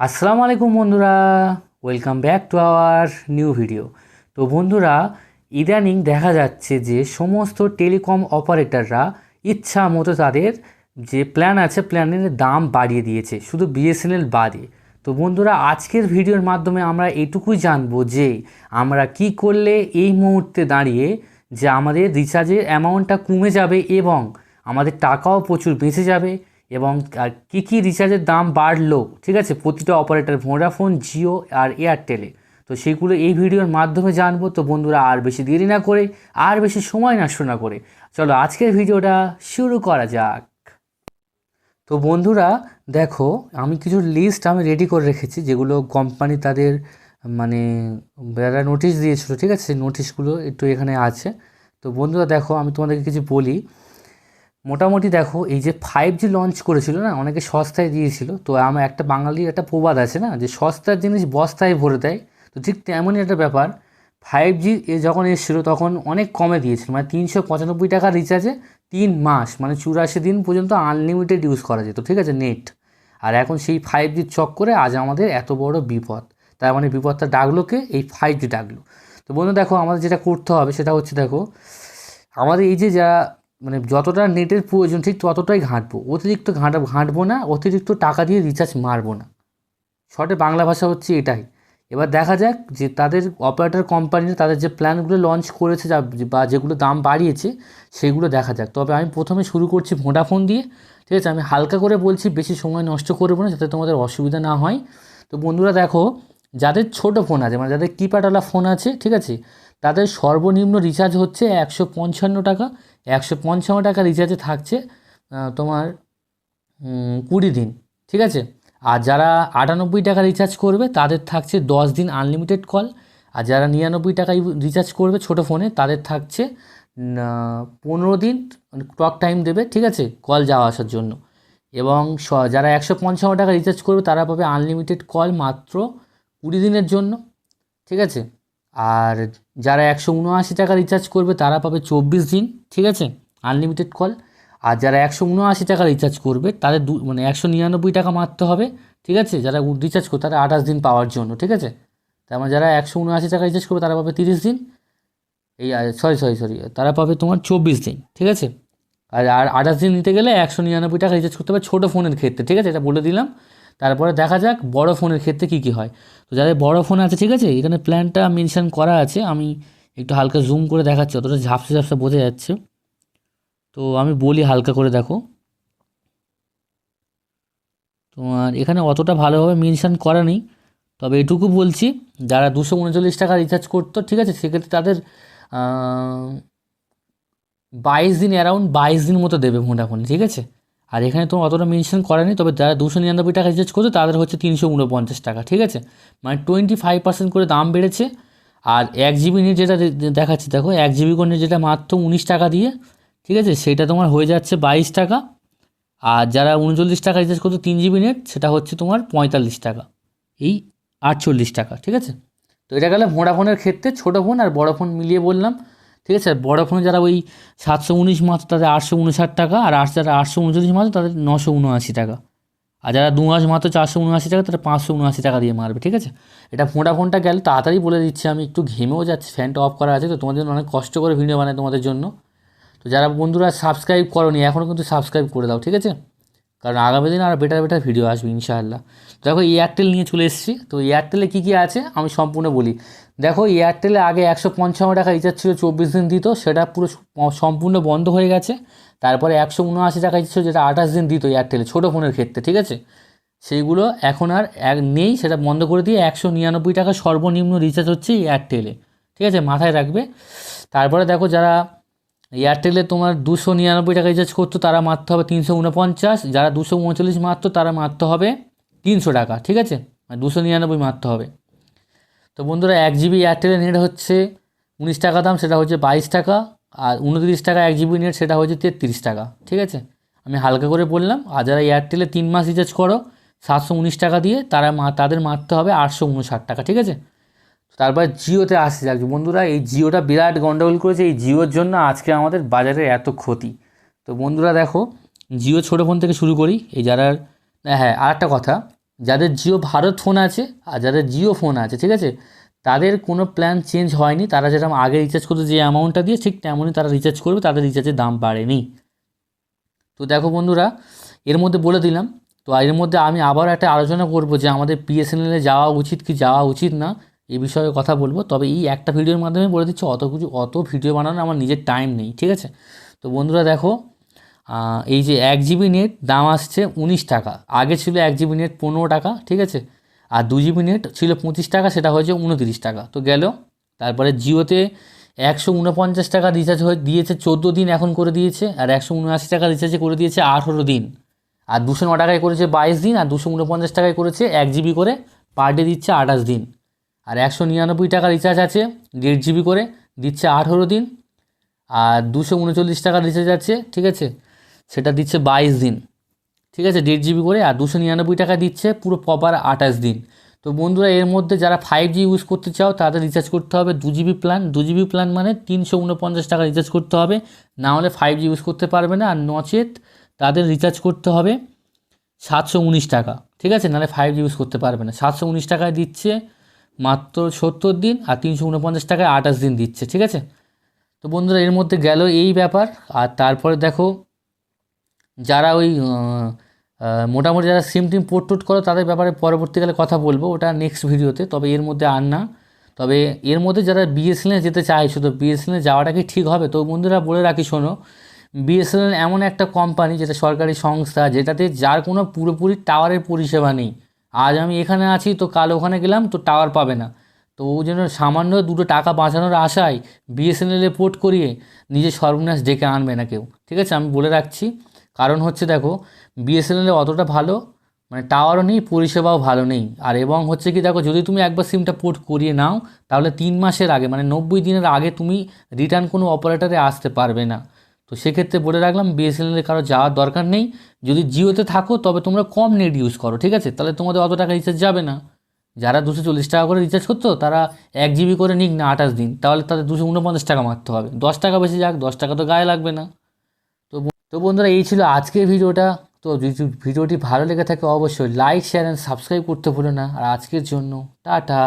আসসালামু আলাইকুম বন্ধুরা welcome back to our new video তো বন্ধুরা, ইদানিং দেখা যাচ্ছে যে সমস্ত টেলিকম অপারেটররা ইচ্ছা মতো তাদের যে প্ল্যান আছে প্ল্যানের দাম বাড়িয়ে দিয়েছে, শুধু বিএসএনএল বাদে। তো বন্ধুরা, আজকের ভিডিওর মাধ্যমে আমরা এটুকুই জানব যে আমরা কি করলে এই মুহূর্তে দাঁড়িয়ে যে আমাদের রিচার্জের অ্যামাউন্টটা কমে যাবে এবং আমাদের টাকাও প্রচুর বেঁচে যাবে। এবং আর কী কী রিচার্জের দাম বাড়লো, ঠিক আছে? প্রতিটা অপারেটর ভোডাফোন জিও আর এয়ারটেলে তো সেগুলো এই ভিডিওর মাধ্যমে জানব। তো বন্ধুরা, আর বেশি দেরি না করে, আর বেশি সময় নষ্ট না করে, চলো আজকের ভিডিওটা শুরু করা যাক। তো বন্ধুরা, দেখো, আমি কিছু লিস্ট আমি রেডি করে রেখেছি, যেগুলো কোম্পানি তাদের মানে যারা নোটিশ দিয়েছিল, ঠিক আছে? নোটিশগুলো একটু এখানে আছে। তো বন্ধুরা, দেখো, আমি তোমাদেরকে কিছু বলি। মোটামুটি দেখো, এই যে ফাইভ জি লঞ্চ করেছিল না, অনেকে সস্তায় দিয়েছিল, তো আমার একটা বাঙালির একটা প্রবাদ আছে না, যে সস্তার জিনিস বস্তায় ভরে দেয়, তো ঠিক তেমনই একটা ব্যাপার ফাইভ জি এ যখন এসেছিল তখন অনেক কমে দিয়েছিল মানে তিনশো পঁচানব্বই টাকা রিচার্জে তিন মাস মানে চুরাশি দিন পর্যন্ত আনলিমিটেড ইউজ করা যেত, ঠিক আছে নেট আর এখন সেই ফাইভ জির চক্করে আজ আমাদের এত বড় বিপদ, তার মানে বিপদটা ডাকলোকে এই ফাইভ জি ডাকলো। তো বন্ধু দেখো, আমাদের যেটা করতে হবে সেটা হচ্ছে দেখো, আমাদের এই যে যারা মানে যতটা নেটের প্রয়োজন ঠিক ততটাই ঘাঁটবো। অতিরিক্ত ঘাঁটা, ঘাঁটবো না, অতিরিক্ত টাকা দিয়ে রিচার্জ মারবো না। শর্টে বাংলা ভাষা হচ্ছে এটাই। এবার দেখা যাক যে তাদের অপারেটর কোম্পানির তাদের যে প্ল্যানগুলো লঞ্চ করেছে যা, বা যেগুলো দাম বাড়িয়েছে, সেগুলো দেখা যাক। তবে আমি প্রথমে শুরু করছি ভোডাফোন দিয়ে, ঠিক আছে? আমি হালকা করে বলছি, বেশি সময় নষ্ট করব না, যাতে তোমাদের অসুবিধা না হয়। তো বন্ধুরা দেখো, যাদের ছোট ফোন আছে মানে যাদের কিপ্যাডওয়ালা ফোন আছে, ঠিক আছে? তাদের সর্বনিম্ন রিচার্জ হচ্ছে একশো পঞ্চান্ন টাকা। একশো পঞ্চান্ন টাকা রিচার্জে থাকছে তোমার কুড়ি দিন, ঠিক আছে? আর যারা আটানব্বই টাকা রিচার্জ করবে, তাদের থাকছে দশ দিন আনলিমিটেড কল আর যারা নিরানব্বই টাকায় রিচার্জ করবে ছোটো ফোনে তাদের থাকছে পনেরো দিন টক টাইম দেবে, ঠিক আছে? কল যাওয়া আসার জন্য। এবং স, যারা একশো পঞ্চান্ন টাকা রিচার্জ করবে, তারা পাবে আনলিমিটেড কল মাত্র কুড়ি দিনের জন্য, ঠিক আছে? আর যারা একশো উনআশি টাকা রিচার্জ করবে, তারা পাবে চব্বিশ দিন, ঠিক আছে? আনলিমিটেড কল আর যারা একশো উনআশি টাকা রিচার্জ করবে, তাদের দু মানে একশো নিরানব্বই টাকা মারতে হবে, ঠিক আছে? যারা রিচার্জ করবে তারা আঠাশ দিন পাওয়ার জন্য, ঠিক আছে? তার মানে যারা একশো উনআশি টাকা রিচার্জ করবে, তারা পাবে তিরিশ দিন। এই সরি সরি সরি তারা পাবে তোমার চব্বিশ দিন, ঠিক আছে? আর আর আঠাশ দিন নিতে গেলে একশো নিরানব্বই টাকা রিচার্জ করতে হবে ছোটো ফোনের ক্ষেত্রে, ঠিক আছে? এটা বলে দিলাম। তারপরে দেখা যাক বড় ফোনের ক্ষেত্রে কী কী হয়। তো যাদের বড় ফোন আছে, ঠিক আছে, এখানে প্ল্যানটা মেনশান করা আছে। আমি একটু হালকা জুম করে দেখাচ্ছি, অতটা ঝাপসা ঝাপসা বোঝা যাচ্ছে। তো আমি বলি হালকা করে দেখো। তোমার এখানে অতটা ভালোভাবে মেনশান করা নেই, তবে এটুকু বলছি, যারা দুশো উনচল্লিশ টাকা রিচার্জ করতো, ঠিক আছে, সেক্ষেত্রে তাদের বাইশ দিন অ্যারাউন্ড বাইশ দিন মতো দেবে ভোডাফোনে ঠিক আছে? আর এখানে তো অতটা মেনশন করা নেই তবে যারা দুশো নিরানব্বই টাকা রিচার্জ করছে, তাদের হচ্ছে তিনশো উনপঞ্চাশ টাকা, ঠিক আছে? মানে টোয়েন্টি ফাইভ পার্সেন্ট করে দাম বেড়েছে, আর এক জিবি নেট যেটা দেখাচ্ছি, দেখো, এক জিবি করে যেটা মাত্র উনিশ টাকা দিয়ে, ঠিক আছে? সেটা তোমার হয়ে যাচ্ছে বাইশ টাকা, আর যারা উনচল্লিশ টাকা রিচার্জ করতো তিন জিবি নেট সেটা হচ্ছে তোমার পঁয়তাল্লিশ টাকা, এই আটচল্লিশ টাকা, ঠিক আছে? তো এটা গেলে ভোডাফোনের ক্ষেত্রে ছোটো ফোন আর বড়ো ফোন মিলিয়ে বললাম। ঠিক আছে? বড়ো ফোনে যারা ওই সাতশো উনিশ মাত্র তাদের আটশো উনষাট টাকা আর আট যারা আটশো উনচল্লিশ মাত্র তাদের নশো উনআশি টাকা। আর যারা দু মাস মাত্র চারশো উনআশি টাকা তারা পাঁচশো উনআশি টাকা দিয়ে মারবে, ঠিক আছে? এটা ফোনটা গেলে, তাড়াতাড়ি বলে দিচ্ছি, আমি একটু ঘেমেও যাচ্ছি, ফ্যানটা অফ করা আছে, তো তোমাদের জন্য অনেক কষ্ট করে ভিডিও বানায় তোমাদের জন্য। তো যারা বন্ধুরা সাবস্ক্রাইব করনি এখনও কিন্তু সাবস্ক্রাইব করে দাও, ঠিক আছে? কারণ আগামী দিন আর বেটার বেটার ভিডিও আসবে, ইনশাআল্লাহ। দেখো এয়ারটেল নিয়ে চলে এসেছি। তো এয়ারটেলে কী কী আছে? আমি সম্পূর্ণ বলি। দেখো এয়ারটেলে আগে একশো পঞ্চান্ন টাকা রিচার্জ ছিল, চব্বিশ দিন দিত। সেটা পুরো সম্পূর্ণ বন্ধ হয়ে গেছে। তারপরে একশো উনআশি টাকা ছিল যেটা আঠাশ দিন দিত এয়ারটেলে ছোটো ফোনের ক্ষেত্রে, ঠিক আছে? সেইগুলো এখন আর এক নেই, সেটা বন্ধ করে দিয়ে একশো নিরানব্বই টাকা সর্বনিম্ন রিচার্জ হচ্ছে এয়ারটেলে ঠিক আছে? মাথায় রাখবে। তারপরে দেখো, যারা এয়ারটেলে তোমার দুশো নিরানব্বই টাকা রিচার্জ করতো, তারা মারতে হবে তিনশো উনপঞ্চাশ। যারা দুশো উনচল্লিশ মারতো, তারা মারতে হবে তিনশো টাকা, ঠিক আছে? দুশো নিরানব্বই মারতে হবে। তো বন্ধুরা, এক জিবি এয়ারটেলের নেট হচ্ছে উনিশ টাকা দাম, সেটা হচ্ছে বাইশ টাকা। আর উনত্রিশ টাকা এক জিবি নেট, সেটা হচ্ছে তেত্রিশ টাকা, ঠিক আছে? আমি হালকা করে বললাম, আর যারা এয়ারটেলে তিন মাস রিচার্জ করো, সাতশো উনিশ টাকা দিয়ে তারা তাদের মারতে হবে আটশো উনষাট টাকা, ঠিক আছে? তারপর জিওতে আসছে যাক। বন্ধুরা, এই জিওটা বিরাট গন্ডগোল করেছে। এই জিওর জন্য আজকে আমাদের বাজারে এত ক্ষতি। তো বন্ধুরা, দেখো, জিও ছোটো ফোন থেকে শুরু করি। এই যারা হ্যাঁ আর একটা কথা। যাদের জিও ভারত ফোন আছে আর যাদের জিও ফোন আছে, ঠিক আছে? তাদের কোনো প্ল্যান চেঞ্জ হয়নি। তারা যেরকম আগে রিচার্জ করতে, যে অ্যামাউন্টটা দিয়ে ঠিক তেমনই তারা রিচার্জ করবে। তাদের রিচার্জের দাম বাড়েনি। তো দেখো বন্ধুরা, এর মধ্যে বলে দিলাম। তো এর মধ্যে আমি আবার একটা আলোচনা করব যে আমাদের পিএসএনএলে যাওয়া উচিত কি যাওয়া উচিত না। এই বিষয়ে কথা বলব। তবে এই একটা ভিডিওর মাধ্যমে বলে দিচ্ছি, অত কিছু, অত ভিডিও বানানো আমার নিজের টাইম নেই, ঠিক আছে? তো বন্ধুরা দেখো এই যে এক জিবি নেট দাম আসছে উনিশ টাকা। আগে ছিল এক জিবি নেট পনেরো টাকা, ঠিক আছে? আর দু জিবি নেট ছিল পঁচিশ টাকা, সেটা হয়েছে উনতিরিশ টাকা। তো গেল, তারপরে জিওতে একশো উনপঞ্চাশ টাকা রিচার্জ হয়ে দিয়েছে, চোদ্দ দিন এখন করে দিয়েছে, আর একশো উনআশি টাকা রিচার্জে করে দিয়েছে আঠেরো দিন। আর দুশো ন টাকায় করেছে বাইশ দিন, আর দুশো উনপঞ্চাশ টাকায় করেছে এক জিবি করে পার ডে দিচ্ছে আঠাশ দিন। আর একশো নিরানব্বই টাকা রিচার্জ আছে, দেড় জিবি করে, দিচ্ছে আঠেরো দিন। আর দুশো উনচল্লিশ টাকা রিচার্জ আছে, ঠিক আছে? সেটা দিচ্ছে বাইশ দিন। ঠিক আছে? দেড় জিবি করে আর দুশো নিরানব্বই টাকা দিচ্ছে পুরো প্রপার আঠাশ দিন। তো বন্ধুরা, এর মধ্যে যারা ফাইভ জি ইউজ করতে চাও, তাদের রিচার্জ করতে হবে দু জিবি প্ল্যান দু জিবি প্ল্যান মানে তিনশো উনপঞ্চাশ টাকা রিচার্জ করতে হবে। না হলে ফাইভ জি ইউজ করতে পারবে না। আর নচেত তাদের রিচার্জ করতে হবে সাতশো উনিশ টাকা। ঠিক আছে? নাহলে ফাইভ জি ইউজ করতে পারবে না। সাতশো উনিশ টাকায় দিচ্ছে মাত্র সত্তর দিন আর তিনশো উনপঞ্চাশ টাকায় আঠাশ দিন দিচ্ছে, ঠিক আছে? তো বন্ধুরা, এর মধ্যে গেল এই ব্যাপার। আর তারপরে দেখো, যারা ওই মোটামুটি যারা সিম টিম পোর্ট টোট করো, তাদের ব্যাপারে পরবর্তীকালে কথা বলব। ওটা নেক্সট ভিডিওতে, তবে এর মধ্যে আর না। তবে এর মধ্যে যারা বিএসএনএল যেতে চাইছো, তো বিএসএনএল যাওয়াটা কি ঠিক হবে? তো বন্ধুরা, বলে রাখি, শোনো বিএসএনএল এমন একটা কোম্পানি যেটা সরকারি সংস্থা, যেটাতে যার কোনো পুরোপুরি টাওয়ারের পরিষেবা নেই। আজ আমি এখানে আছি, তো কাল ওখানে গেলাম, তো টাওয়ার পাবে না। তো ওই জন্য সামান্য দুটো টাকা বাঁচানোর আশায় বিএসএনএলে পোর্ট করিয়ে নিজের সর্বনাশ ডেকে আনবে না কেউ। ঠিক আছে, আমি বলে রাখছি। কারণ হচ্ছে দেখো বিএসএনএলে অতটা ভালো মানে টাওয়ারও নেই, পরিষেবাও ভালো নেই। আর এবং হচ্ছে কি, দেখো, যদি তুমি একবার সিমটা পোর্ট করিয়ে নাও, তাহলে তিন মাসের আগে মানে নব্বই দিনের আগে তুমি রিটার্ন কোনো অপারেটারে আসতে পারবে না। তো সেক্ষেত্রে বলে রাখলাম বিএসএনএলে কারও যাওয়ার দরকার নেই। যদি জিওতে থাকো, তবে তোমরা কম নেট ইউজ করো, ঠিক আছে? তাহলে তোমাদের অত টাকা রিচার্জ যাবে না। যারা দুশো চল্লিশ টাকা করে রিচার্জ করতো, তারা এক জিবি করে নিক না আঠাশ দিন, তাহলে তাদের দুশো উনপঞ্চাশ টাকা মারতে হবে। দশ টাকা বেশি যাক, দশ টাকা তো গায়ে লাগবে না। তো তো বন্ধুরা, এই ছিল আজকের ভিডিওটা। তো যদি ভিডিওটি ভালো লেগে থাকে, অবশ্যই লাইক শেয়ার অ্যান্ড সাবস্ক্রাইব করতে ভুলো না। আর আজকের জন্য, টাটা।